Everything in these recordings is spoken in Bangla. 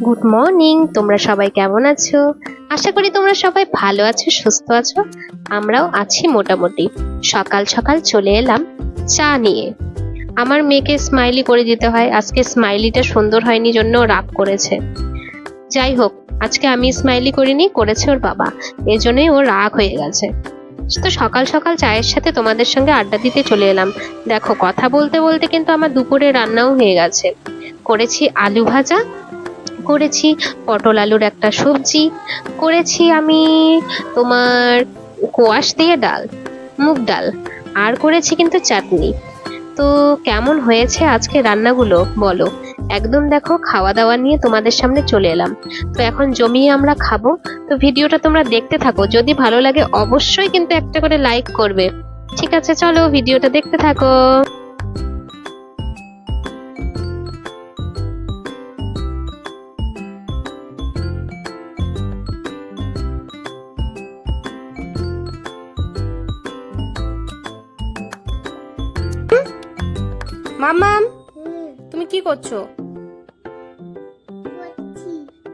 গুড মর্নিং তোমরা সবাই কেমন আছো? আশা করি তোমরা সবাই ভালো আছো, সুস্থ আছো। আমরাও আছি মোটামুটি। সকাল সকাল চলে এলাম চা নিয়ে। আমার মেয়েকে স্মাইলি করে দিতে হয়। আজকে স্মাইলিটা সুন্দর হয়নি জন্য রাগ করেছে। যাই হোক, আজকে আমি স্মাইলি করিনি, করেছে ওর বাবা। এর জন্যই ও রাগ হয়ে গেছে। তো সকাল সকাল চায়ের সাথে তোমাদের সঙ্গে আড্ডা দিতে চলে এলাম। দেখো, কথা বলতে বলতে কিন্তু আমার দুপুরে রান্নাও হয়ে গেছে। করেছি আলু ভাজা করেছি, পটল আলুর একটা সবজি করেছি আমি, তোমার কোয়াশ দিয়ে ডাল, মুগ ডাল, আর করেছি কিন্তু চাটনি। তো কেমন হয়েছে আজকে রান্নাগুলো বলো। একদম দেখো খাওয়া দাওয়া নিয়ে তোমাদের সামনে চলে এলাম। তো এখন জমিয়ে আমরা খাব। তো ভিডিওটা তোমরা দেখতে থাকো। যদি ভালো লাগে অবশ্যই কিন্তু একটা করে লাইক করবে। ঠিক আছে, চলো ভিডিওটা দেখতে থাকো। মামাম তুমি কি করছ?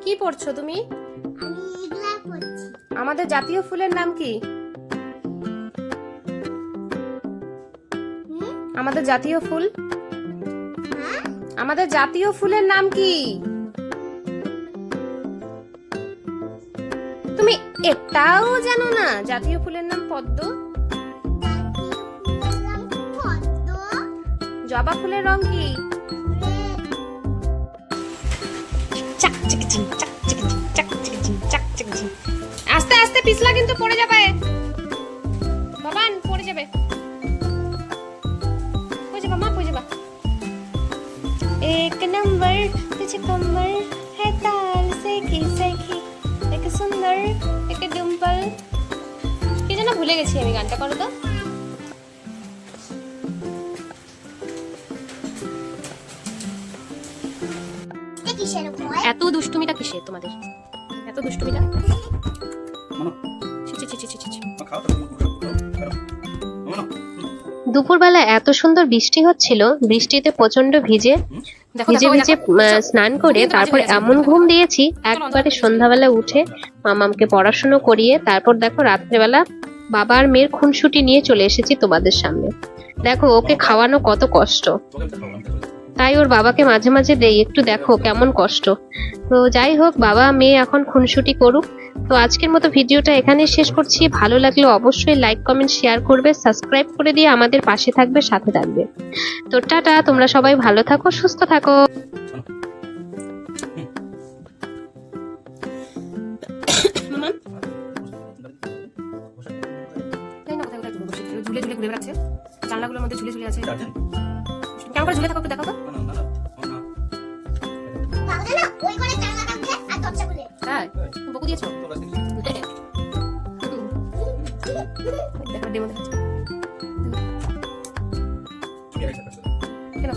কি পড়ছো তুমি? আমাদের জাতীয় ফুলের নাম কি? আমাদের জাতীয় ফুল? আমাদের জাতীয় ফুলের নাম কি? তুমি এটাও জানো না? জাতীয় ফুলের নাম পদ্ম? জবা ফুলের রং কি চাক চিকচিং, চাক চিকচিং, চাক চিকচিং, চাক চিকচিং। আস্তে আস্তে পিছলা কিন্তু পড়ে যাবে বাবান পড়ে যাবে পড়ে যাবা মা পড়ে যাবা एक नंबर तुझे कमर है ताल सेखी सेखी एक सुंदर एक डिम्पल কি যেন ভুলে গেছি আমি গানটা করো তো এত দুষ্টুমিটা কিসে তোমাদের? এত দুষ্টুমিটা? ছি, ছি, ছি, ছি, ছি, ছি, ছি। খাও তো মানো দুপুরবেলা এত সুন্দর বৃষ্টি হচ্ছিল বৃষ্টিতে প্রচণ্ড ভিজে ভিজে ভিজে স্নান করে তারপর এমন ঘুম দিয়েছি একবারে সন্ধ্যাবেলা উঠে মামামকে পড়াশুনো করিয়ে তারপর দেখো রাত্রেবেলা বাবা আর মেয়ের খুনসুটি নিয়ে চলে এসেছি তোমাদের সামনে। দেখো ওকে খাওয়ানো কত কষ্ট। তাই ওর বাবাকে মাঝে মাঝে দেই একটু দেখো কেমন কষ্ট। তো যাই হোক বাবা মেয়ে এখন খুনসুটি করুক। তো আজকের মতো ভিডিওটা এখানে শেষ করছি। ভালো লাগলে অবশ্যই লাইক কমেন্ট শেয়ার করবে সাবস্ক্রাইব করে দিয়ে আমাদের পাশে থাকবে সাথে থাকবে। তো টাটা তোমরা সবাই ভালো থাকো সুস্থ থাকো। ঝুলে ঝুলে ঘুরে বেড়াচ্ছে। জানলাগুলোর মধ্যে ঝুলে ঝুলে আছে করে ঝুলে থাকো একটু দেখো তো। তাই বকু দিয়েছ? দেখো ডেমো দেখাচ্ছে। কেন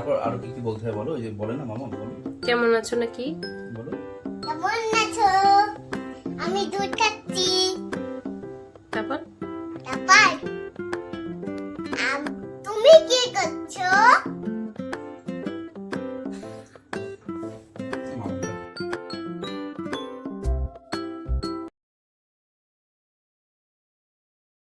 তারপর আরও কি কি বলতে হয় বলো? এই যে বলে না মামন বলো। কেমন আছো নাকি? বলো। কেমন আছো? আমি দুধ খাচ্ছি। তারপর? তারপর? তুমি কি করছ?